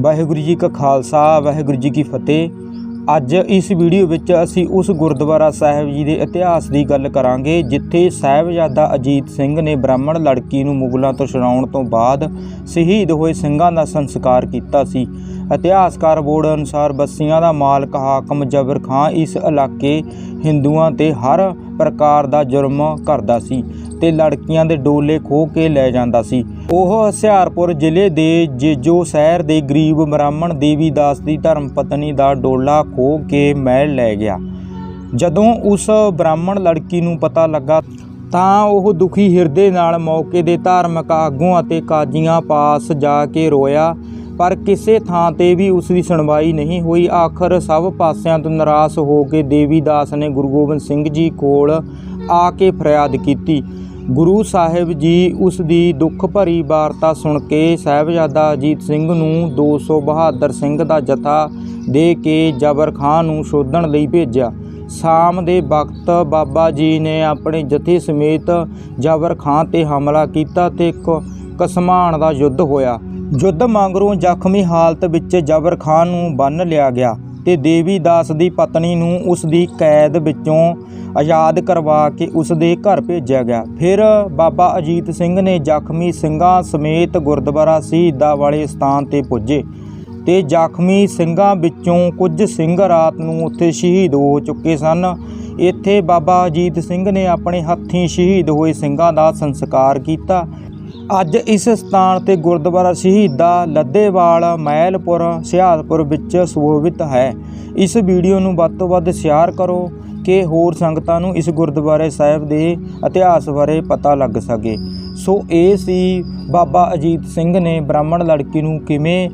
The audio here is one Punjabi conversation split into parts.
ਵਾਹਿਗੁਰੂ ਜੀ ਕਾ ਖਾਲਸਾ, ਵਾਹਿਗੁਰੂ ਜੀ ਕੀ ਫਤਿਹ। ਅੱਜ ਇਸ ਵੀਡੀਓ ਵਿੱਚ ਅਸੀਂ ਉਸ ਗੁਰਦੁਆਰਾ ਸਾਹਿਬ ਜੀ ਦੇ ਇਤਿਹਾਸ ਦੀ ਗੱਲ ਕਰਾਂਗੇ, ਜਿੱਥੇ ਸਾਹਿਬਜ਼ਾਦਾ ਅਜੀਤ ਸਿੰਘ ਨੇ ਬ੍ਰਾਹਮਣ ਲੜਕੀ ਨੂੰ ਮੁਗਲਾਂ ਤੋਂ ਛੁਡਾਉਣ ਤੋਂ ਬਾਅਦ ਸ਼ਹੀਦ ਹੋਏ ਸਿੰਘਾਂ ਦਾ ਸੰਸਕਾਰ ਕੀਤਾ ਸੀ। ਇਤਿਹਾਸਕਾਰ ਬੋਰਡ ਅਨੁਸਾਰ ਬੱਸੀਆਂ ਦਾ ਮਾਲਕ ਹਾਕਮ ਜਬਰ ਖਾਂ ਇਸ ਇਲਾਕੇ ਹਿੰਦੂਆਂ ਤੇ ਹਰ ਪ੍ਰਕਾਰ ਦਾ ਜੁਰਮ ਕਰਦਾ ਸੀ ਤੇ ਲੜਕੀਆਂ ਦੇ ਡੋਲੇ ਖੋਹ ਕੇ ਲੈ ਜਾਂਦਾ ਸੀ। ਉਹ ਹੁਸ਼ਿਆਰਪੁਰ ਜ਼ਿਲ੍ਹੇ ਦੇ ਜੇਜੋ ਸ਼ਹਿਰ ਦੇ ਗਰੀਬ ਬ੍ਰਾਹਮਣ ਦੇਵੀ ਦਾਸ ਦੀ ਧਰਮ ਪਤਨੀ ਦਾ ਡੋਲਾ ਖੋਹ ਕੇ ਮਹਿਲ ਲੈ ਗਿਆ। ਜਦੋਂ ਉਸ ਬ੍ਰਾਹਮਣ ਲੜਕੀ ਨੂੰ ਪਤਾ ਲੱਗਾ ਤਾਂ ਉਹ ਦੁਖੀ ਹਿਰਦੇ ਨਾਲ ਮੌਕੇ ਦੇ ਧਾਰਮਿਕ ਆਗੂਆਂ ਅਤੇ ਕਾਜ਼ੀਆਂ ਪਾਸ ਜਾ ਕੇ ਰੋਇਆ, ਪਰ ਕਿਸੇ ਥਾਂ ਤੇ ਵੀ ਉਸ ਦੀ ਸੁਣਵਾਈ ਨਹੀਂ ਹੋਈ। ਆਖਰ ਸਭ ਪਾਸਿਆਂ ਤੋਂ ਨਿਰਾਸ਼ ਹੋ ਕੇ ਦੇਵੀਦਾਸ ਨੇ ਗੁਰੂ ਗੋਬਿੰਦ ਸਿੰਘ ਜੀ ਕੋਲ ਆ ਕੇ ਫਰਿਆਦ ਕੀਤੀ। ਗੁਰੂ ਸਾਹਿਬ ਜੀ ਉਸ ਦੀ ਦੁੱਖ ਭਰੀ ਵਾਰਤਾ ਸੁਣ ਕੇ ਸਾਹਿਬਜ਼ਾਦਾ ਅਜੀਤ ਸਿੰਘ ਨੂੰ 200 ਬਹਾਦਰ ਸਿੰਘ ਦਾ ਜਥਾ ਦੇ ਕੇ ਜਬਰ ਖਾਨ ਨੂੰ ਸ਼ੋਧਣ ਲਈ ਭੇਜਿਆ। ਸ਼ਾਮ ਦੇ ਵਕਤ ਬਾਬਾ ਜੀ ਨੇ ਆਪਣੇ ਜਥੇ ਸਮੇਤ ਜਬਰ ਖਾਨ ਤੇ ਹਮਲਾ ਕੀਤਾ ਤੇ ਕਸਮਾਨ ਦਾ ਯੁੱਧ ਹੋਇਆ। ਯੁੱਧ ਮਗਰੋਂ ਜ਼ਖਮੀ ਹਾਲਤ ਵਿੱਚ ਜਬਰ ਖਾਨ ਨੂੰ ਬੰਨ ਲਿਆ ਗਿਆ। ਤੇ ਦੇਵੀ ਦਾਸ ਦੀ ਪਤਨੀ ਨੂੰ ਉਸ ਦੀ ਕੈਦ ਵਿੱਚੋਂ ਆਜ਼ਾਦ ਕਰਵਾ ਕੇ ਉਸ ਦੇ ਘਰ ਭੇਜਿਆ ਗਿਆ। ਫਿਰ ਬਾਬਾ ਅਜੀਤ ਸਿੰਘ ਨੇ ਜ਼ਖਮੀ ਸਿੰਘਾਂ ਸਮੇਤ ਗੁਰਦੁਆਰਾ ਸ਼ਹੀਦਾਂ ਵਾਲੇ ਸਥਾਨ ਤੇ ਪੁੱਜੇ ਤੇ ਜ਼ਖਮੀ ਸਿੰਘਾਂ ਵਿੱਚੋਂ ਕੁਝ ਸਿੰਘ ਰਾਤ ਨੂੰ ਉੱਥੇ ਸ਼ਹੀਦ ਹੋ ਚੁੱਕੇ ਸਨ। ਇੱਥੇ ਬਾਬਾ ਅਜੀਤ ਸਿੰਘ ਨੇ ਆਪਣੇ ਹੱਥੀਂ ਸ਼ਹੀਦ ਹੋਏ ਸਿੰਘਾਂ ਦਾ ਸੰਸਕਾਰ ਕੀਤਾ। ਅੱਜ ਇਸ ਸਥਾਨ ਤੇ ਗੁਰਦੁਆਰਾ ਸ਼ਹੀਦਾਂ ਲੱਦੇਵਾਲ ਮਹਿਲਪੁਰ ਹੁਸ਼ਿਆਰਪੁਰ ਵਿੱਚ ਸੁਸ਼ੋਭਿਤ ਹੈ। ਇਸ ਵੀਡੀਓ ਨੂੰ ਵੱਧ ਤੋਂ ਵੱਧ ਸ਼ੇਅਰ ਕਰੋ ਕਿ ਹੋਰ ਸੰਗਤਾਂ ਨੂੰ ਇਸ ਗੁਰਦੁਆਰੇ ਸਾਹਿਬ ਦੇ ਇਤਿਹਾਸ ਬਾਰੇ ਪਤਾ ਲੱਗ ਸਕੇ। ਸੋ ਇਹ ਸੀ ਬਾਬਾ ਅਜੀਤ ਸਿੰਘ ਨੇ ਬ੍ਰਾਹਮਣ ਲੜਕੀ ਨੂੰ ਕਿਵੇਂ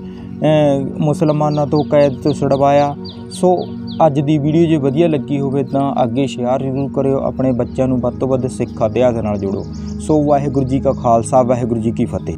ਮੁਸਲਮਾਨਾਂ ਤੋਂ ਕੈਦ ਤੋਂ ਛੁਡਵਾਇਆ। ਸੋ ਅੱਜ ਦੀ ਵੀਡੀਓ ਜੇ ਵਧੀਆ ਲੱਗੀ ਹੋਵੇ ਤਾਂ ਅੱਗੇ ਸ਼ੇਅਰ ਜ਼ਰੂਰ ਕਰਿਓ, ਆਪਣੇ ਬੱਚਿਆਂ ਨੂੰ ਵੱਧ ਤੋਂ ਵੱਧ ਸਿੱਖ ਅਧਿਆਸ ਨਾਲ ਜੋੜੋ। ਸੋ ਵਾਹਿਗੁਰੂ ਜੀ ਕਾ ਖਾਲਸਾ, ਵਾਹਿਗੁਰੂ ਜੀ ਕੀ ਫਤਿਹ।